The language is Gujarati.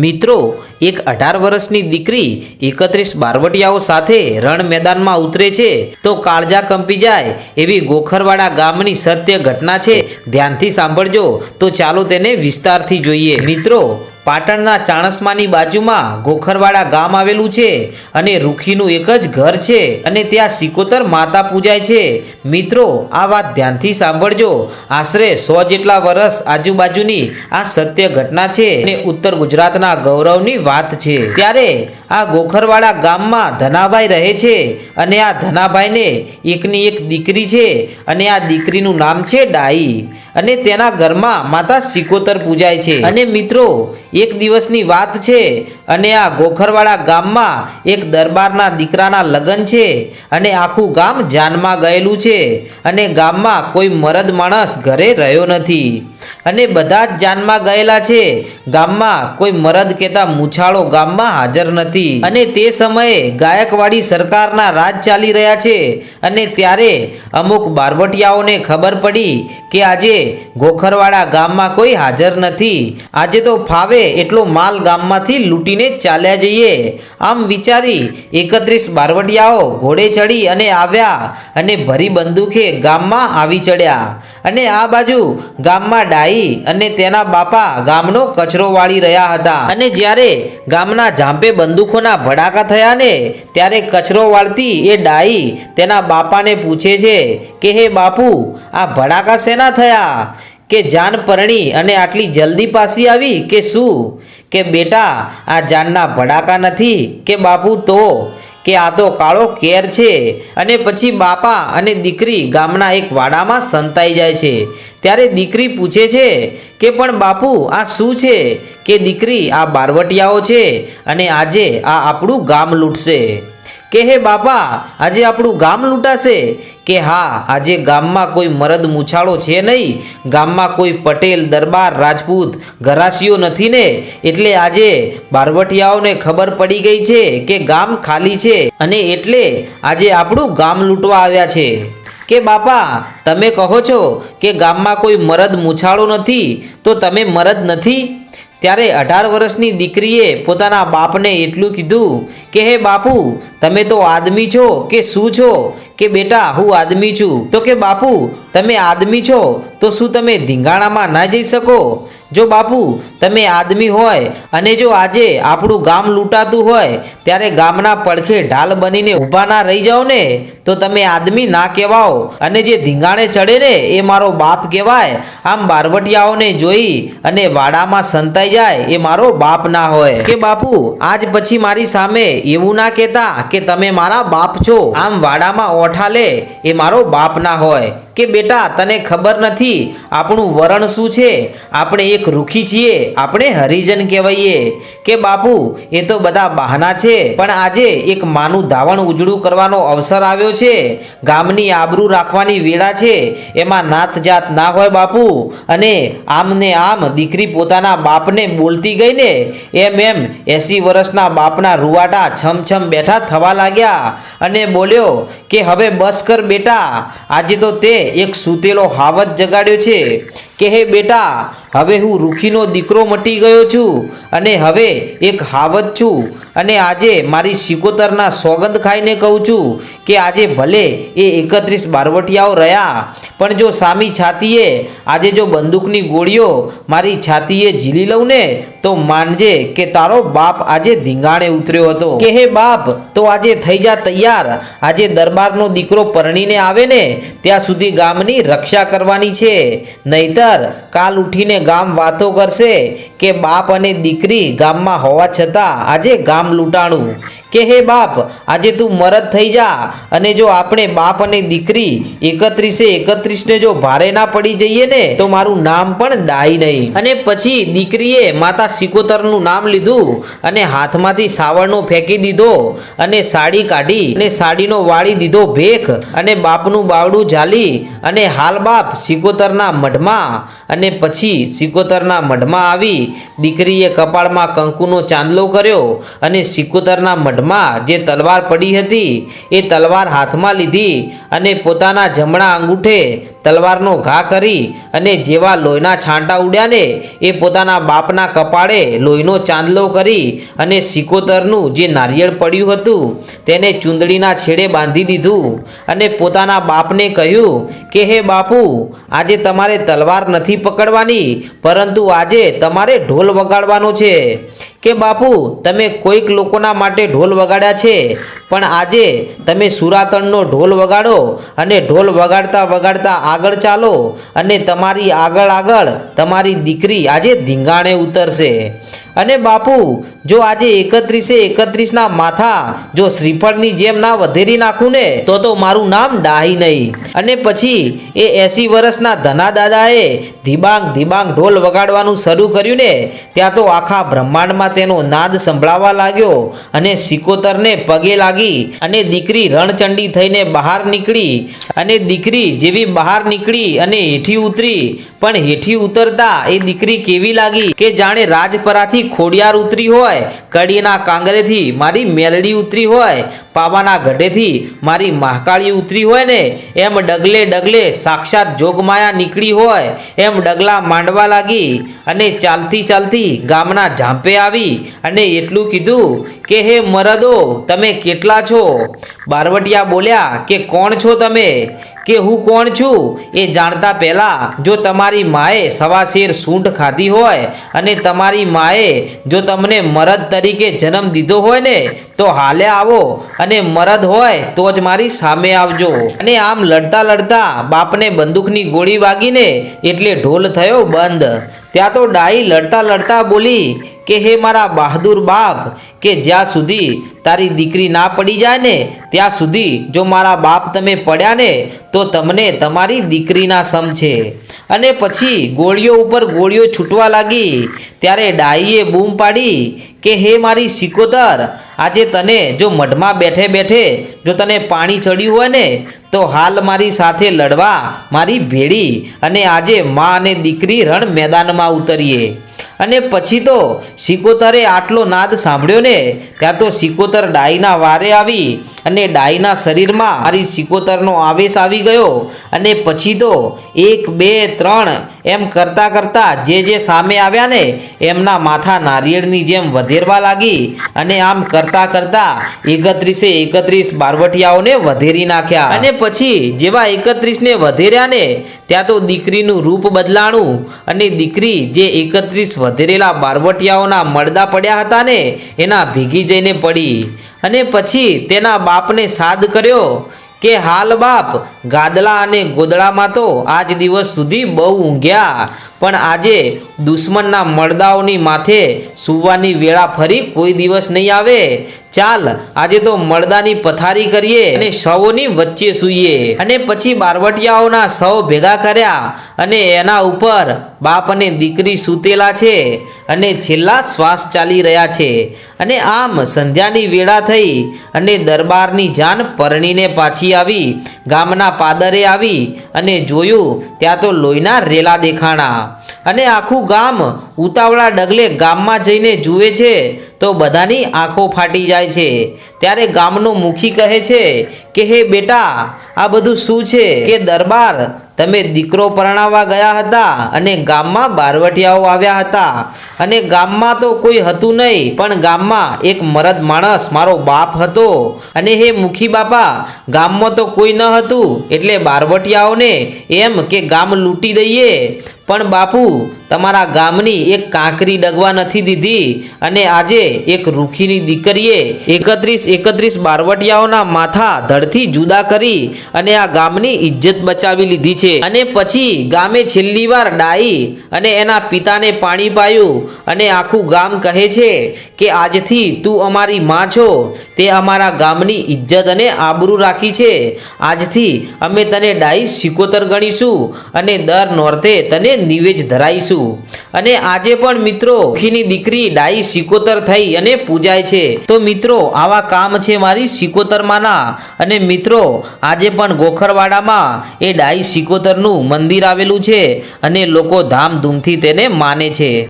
મિત્રો, એક અઢાર વર્ષની દીકરી એકત્રીસ બારવટિયાઓ સાથે રણ મેદાનમાં ઉતરે છે. તો કાળજા કંપી જાય એવી ગોખરવાડા ગામની સત્ય ઘટના છે. ધ્યાનથી સાંભળજો. તો ચાલો તેને વિસ્તારથી જોઈએ. મિત્રો પાટણના ચાણસમાની બાજુમાં ગોખરવાડા ગામ આવેલું છે અને રૂખીનું એક જ ઘર છે અને ત્યાં સિકોતર માતા પૂજાય છે. મિત્રો, આ વાત ધ્યાનથી સાંભળજો. આશરે સો જેટલા વર્ષ આજુબાજુની આ સત્ય ઘટના છે અને ઉત્તર ગુજરાતના ગૌરવની વાત છે. ત્યારે આ ગોખરવાડા ગામમાં ધનાભાઈ રહે છે અને આ ધનાભાઈને એકની એક દીકરી છે અને આ દીકરીનું નામ છે ડાઈ અને તેના ઘરમાં માતા સિકોતર પૂજાય છે. અને મિત્રો એક દિવસની વાત છે અને આ ગોખરવાડા ગામમાં એક દરબારના દીકરાના લગ્ન છે અને આખું ગામ જાનમાં ગયેલું છે અને ગામમાં કોઈ મરદ માણસ ઘરે રહ્યો નથી. અને બધા જ જાનમાં ગયેલા છે. ગામમાં કોઈ મરદ કહેતા મૂછાળો ગામમાં હાજર નથી. અને તે સમયે ગાયકવાડી સરકારના રાજ ચાલી રહ્યા છે અને ત્યારે અમુક બારવટિયાઓને ખબર પડી કે આજે ગોખરવાડા ગામમાં કોઈ હાજર નથી. આજે તો ફાવે એટલો માલ ગામમાંથી લૂંટીને ચાલ્યા જઈએ. આમ વિચારી એકત્રીસ બારવટિયાઓ ઘોડે ચડી અને આવ્યા અને ભરી બંદૂકે ગામમાં આવી ચડ્યા. અને આ બાજુ ગામમાં ડાઈ અને તેના બાપા ગામનો કચરો વાળી રહ્યા હતા. અને જ્યારે ગામના ઝાંપે બંદૂકોના ભડાકા થયા ને ત્યારે કચરો વાળતી એ ડાઈ તેના બાપાને પૂછે છે કે, હે બાપુ, આ ભડાકા શેના થયા? કે જાન પરણી અને આટલી જલ્દી પાછી આવી કે શું? કે બેટા, આ જાનના ભડાકા નથી, કે બાપુ તો? કે આ તો કાળો કેર છે અને પછી બાપા અને દીકરી ગામના એક વાડામાં સંતાઈ જાય છે. ત્યારે દીકરી પૂછે છે કે પણ બાપુ, આ શું છે? કે દીકરી આ બારવટિયાઓ છે અને આજે આ આપણું ગામ લૂંટશે. કે હે બાપા, આજે આપણું ગામ લૂંટાશે? કે હા, આજે ગામમાં કોઈ મરદ મૂછાળો છે નહીં. ગામમાં કોઈ પટેલ, દરબાર, રાજપૂત ઘરાશીઓ નથી ને. એટલે આજે બારવટિયાઓને ખબર પડી ગઈ છે કે ગામ ખાલી છે અને એટલે આજે આપણું ગામ લૂંટવા આવ્યા છે. કે બાપા, તમે કહો છો કે ગામમાં કોઈ મરદ મૂછાળો નથી, તો તમે મરદ નથી? ત્યારે અઢાર વર્ષની દીકરીએ પોતાના બાપને એટલું કીધું કે, હે બાપુ, તમે તો આદમી છો કે શું છો? કે બેટા, હું આદમી છું. તો કે, બાપુ, તમે આદમી છો, તો શું તમે ધીંગાણામાં ના જઈ શકો? જો બાપુ તમે આદમી હોય અને જો આજે આપણું ગામ લૂંટાતું હોય, ત્યારે ગામના પડખે ઢાલ બનીને ઊભા ના રહી જાઓ ને, તો તમે આદમી ના કહેવાઓ. અને જે ધીંગાણે ચડે ને, એ મારો બાપ કહેવાય. આમ બારવટિયાઓને જોઈ અને વાડામાં સંતાઈ જાય, એ મારો બાપ ના હોય. કે બાપુ, આજ પછી મારી સામે એવું ના કહેતા કે તમે મારા બાપ છો. આમ વાડામાં ઓઠા લે, એ મારો બાપ ના હોય. કે બેટા, તને ખબર નથી આપણું વરણ શું છે? આપણે એક રૂખી છીએ. આપણે હરિજન કહેવાઈએ કે બાપુ, એ તો બધા બહાના છે, પણ આજે એક માનું ધાવણ ઉજળું કરવાનો અવસર આવ્યો છે. ગામની આબરૂ રાખવાની વેળા છે. એમાં નાત જાત ના હોય બાપુ, અને આમ ને આમ દીકરી પોતાના બાપને બોલતી ગઈ ને એમ એમ એસી વર્ષના બાપના રૂવાટા છમછમ બેઠા થવા લાગ્યા અને બોલ્યો કે હવે બસ કર બેટા, આજે તો તે એક સૂતેલો હાવત જગાડ્યો છે. કે હે બેટા, હવે હું રૂખીનો દીકરો મટી ગયો છું અને હવે એક હાવત છું અને આજે મારી સિકોતરના સોગંદ ખાઈને કહું છું કે આજે ભલે એ એકત્રીસ બારવટિયાઓ રહ્યા, પણ જો સામી છાતીએ આજે જો બંદૂકની ગોળીઓ મારી છાતીએ ઝીલી લઉં ને, તો માનજે કે તારો બાપ આજે ધીંગાણે ઉતર્યો હતો. કે હે બાપ, તો આજે થઈ જા તૈયાર. આજે દરબારનો દીકરો પરણીને આવે ને, ત્યાં સુધી ગામની રક્ષા કરવાની છે. નહીતર કાલ ઉઠીને ગામ વાતો કરશે કે બાપ અને દીકરી ગામમાં હોવા છતાં આજે ગામ લૂંટાણું. કે હે બાપ, આજે તું મરદ થઈ જા અને જો આપણે બાપ અને દીકરી એકત્રીસે એકત્રીસને જો ભારે ના પડી જઈએ ને, તો મારું નામ પણ દાય નહીં. અને પછી દીકરીએ માતા સિકોતરનું નામ લીધું અને હાથમાંથી સાવરનો ફેંકી દીધો અને સાડી કાઢી અને સાડીનો વાળી દીધો ભેખ અને બાપનું બાવડું ઝાલી અને હાલ બાપ સિકોતરના મઢમાં અને પછી સિકોતરના મઢમાં આવી દીકરીએ કપાળમાં કંકુનો ચાંદલો કર્યો અને સિકોતરના મઢમાં મઢમાં જે તલવાર પડી હતી એ તલવાર હાથમાં લીધી અને પોતાના જમણા અંગૂઠે તલવારનો ઘા કરી અને જેવા લોહીના છાંટા ઉડ્યા ને એ પોતાના બાપના કપાળે લોહીનો ચાંદલો કરી અને સિકોતરનું જે નારિયેળ પડ્યું હતું તેને ચૂંદડીના છેડે બાંધી દીધું અને પોતાના બાપને કહ્યું કે, હે બાપુ, આજે તમારે તલવાર નથી પકડવાની, પરંતુ આજે તમારે ઢોલ વગાડવાનો છે. કે, બાપુ, તમે કોઈક લોકોના માટે ઢોલ વગાડ્યા છે, પણ આજે તમે સુરાતણનો ઢોલ વગાડો અને ઢોલ વગાડતા વગાડતા આગળ ચાલો અને તમારી આગળ આગળ તમારી દીકરી આજે ધીંગાણે ઉતરશે. અને બાપુ, જો આજે એકત્રીસે એકત્રીસના માથા, જો શ્રીફળની જેમ ના વધેરી નાખું ને તો તો મારું નામ ડાહી નહીં. અને પછી એ એસી વર્ષના ધના દાદાએ ધીબાંગ ધીબાંગ ઢોલ વગાડવાનું શરૂ કર્યું ને ત્યાં તો આખા બ્રહ્માંડમાં તેનો નાદ સંભળાવા લાગ્યો અને સિકોતરને પગે લાગી અને દીકરી રણચંડી થઈને બહાર નીકળી અને દીકરી જેવી બહાર નીકળી અને હેઠી ઉતરી પણ હેઠી ઉતરતા એ દીકરી કેવી લાગી કે જાણે રાજપરાથી ખોડિયાર ઉતરી હોય, કડીના કાંગરેથી મારી મેલડી ઉતરી હોય, પાવાના ગઢેથી મારી મહાકાળી ઉતરી હોય ને, એમ ડગલે ડગલે સાક્ષાત જોગમાયા નીકળી હોય, એમ ડગલા માંડવા લાગી અને ચાલતી ચાલતી ગામના ઝાંપે આવી અને એટલું કીધું કે, હે મરદો, તમે કેટલા છો? બારવટિયા બોલ્યા કે, કોણ છો તમે? કે હું કોણ છું? એ જાણતા પહેલાં જો તમારી માએ સવા શેર સૂંઠ ખાધી હોય અને તમારી માએ જો તમને મરદ તરીકે જન્મ દીધો હોય ને, તો હાલે આવો. અને મરદ હોય તો જ મારી સામે આવજો. અને આમ લડતા લડતા બાપને બંદૂકની ગોળી વાગીને એટલે ઢોલ થયો બંધ. ત્યાં તો ડાઈ લડતા લડતા બોલી કે, હે મારા બહાદુર બાપ, કે જ્યાં સુધી તારી દીકરી ના પડી જાય ને, ત્યાં સુધી જો મારા બાપ તમે પડ્યા ને, તો તમને તમારી દીકરીના સમ છે. અને પછી ગોળીઓ ઉપર ગોળીઓ છૂટવા લાગી. ત્યારે ડાઈએ બૂમ પાડી કે, હે મારી સિકોતર આજે તને જો મઢમાં બેઠે બેઠે જો તને પાણી ચડ્યું હોય ને, તો હાલ મારી સાથે લડવા, મારી ભેળી અને આજે મા અને દીકરી રણ મેદાનમાં ઉતરીએ. અને પછી તો સિકોતરે આટલો નાદ સાંભળ્યો ને, ત્યાં તો સિકોતર ડાઈના વારે આવી અને ડાઈના શરીરમાં મારી સિકોતરનો આવેશ આવી ગયો અને પછી તો એક, બે, ત્રણ એમ કરતાં કરતાં જે જે સામે આવ્યા ને, એમના માથા નારિયેળની જેમ વધેરવા લાગી અને આમ કરતાં કરતાં એકત્રીસે એકત્રીસ બારવટિયાઓને વધેરી નાખ્યા. અને પછી જેવા એકત્રીસને વધેર્યા ને, ત્યાં તો દીકરીનું રૂપ બદલાણું અને દીકરી જે એકત્રીસ વધેરેલા બારવટિયાઓના મળદા પડ્યા હતા ને એના ભીગી જઈને પડી. અને પછી તેના બાપને સાદ કર્યો કે, હાલ બાપ, ગાદલા અને ગોદડામાં તો આજ દિવસ સુધી બહુ ઊંઘ્યા, પણ આજે દુશ્મનના મળદાઓની માથે સૂવાની વેળા ફરી કોઈ દિવસ નહીં આવે. ચાલ, આજે તો મળદાની પથારી કરીએ અને સૌની વચ્ચે સૂઈએ. અને પછી બારવટિયાઓના સૌ ભેગા કર્યા અને એના ઉપર બાપ અને દીકરી સૂતેલા છે અને છેલ્લા શ્વાસ ચાલી રહ્યા છે. અને આમ સંધ્યાની વેળા થઈ અને દરબારની જાન પરણીને પાછી આવી, ગામના પાદરે આવી અને જોયું, ત્યાં તો લોહીના રેલા દેખાણા. અને ગામ ઉતાવળા ડગલે ગામમાં જઈને જુએ છે, તો બધાની આંખો ફાટી જાય છે. ત્યારે ગામનો મુખી કહે છે કે, હે બેટા, આ બધું શું છે? કે દરબાર, તમે દીકરો પરણાવવા ગયા હતા અને ગામમાં બારવટિયાઓ આવ્યા હતા. અને ગામમાં તો કોઈ હતું નહીં, પણ ગામમાં એક મરદ માણસ મારો બાપ હતો. અને હે મુખી બાપા, ગામમાં તો કોઈ ન હતું, એટલે બારવટિયાઓને એમ કે ગામ લૂંટી દઈએ. પણ બાપુ, તમારા ગામની એક કાંકરી ડગવા નથી દીધી અને આજે એક રૂખીની દીકરીએ એકત્રીસ એકત્રીસ બારવટિયાઓના માથા ધડથી જુદા કરી અને આ ગામની ઇજ્જત બચાવી લીધી છે. અને પછી ગામે છેલ્લી વાર ડાઈ અને એના પિતાને પાણી પાયું અને આખું ગામ કહે છે કે, આજથી તું અમારી માં છો. તે અમારા ગામની ઇજ્જત અને આબરૂ રાખી છે. આજથી અમે તને ડાઈ સિકોતર ગણીશું અને દર નોરતે તને નિવેજ ધરાઈશું. અને આજે પણ મિત્રો ખીની દીકરી ડાઈ સિકોતર થઈ અને પૂજાય છે. તો મિત્રો, આવા કામ છે મારી સિકોતરમાંના. અને મિત્રો, આજે પણ ગોખરવાડામાં એ ડાઈ સિકોતરનું મંદિર આવેલું છે અને લોકો ધામધૂમથી તેને માને છે.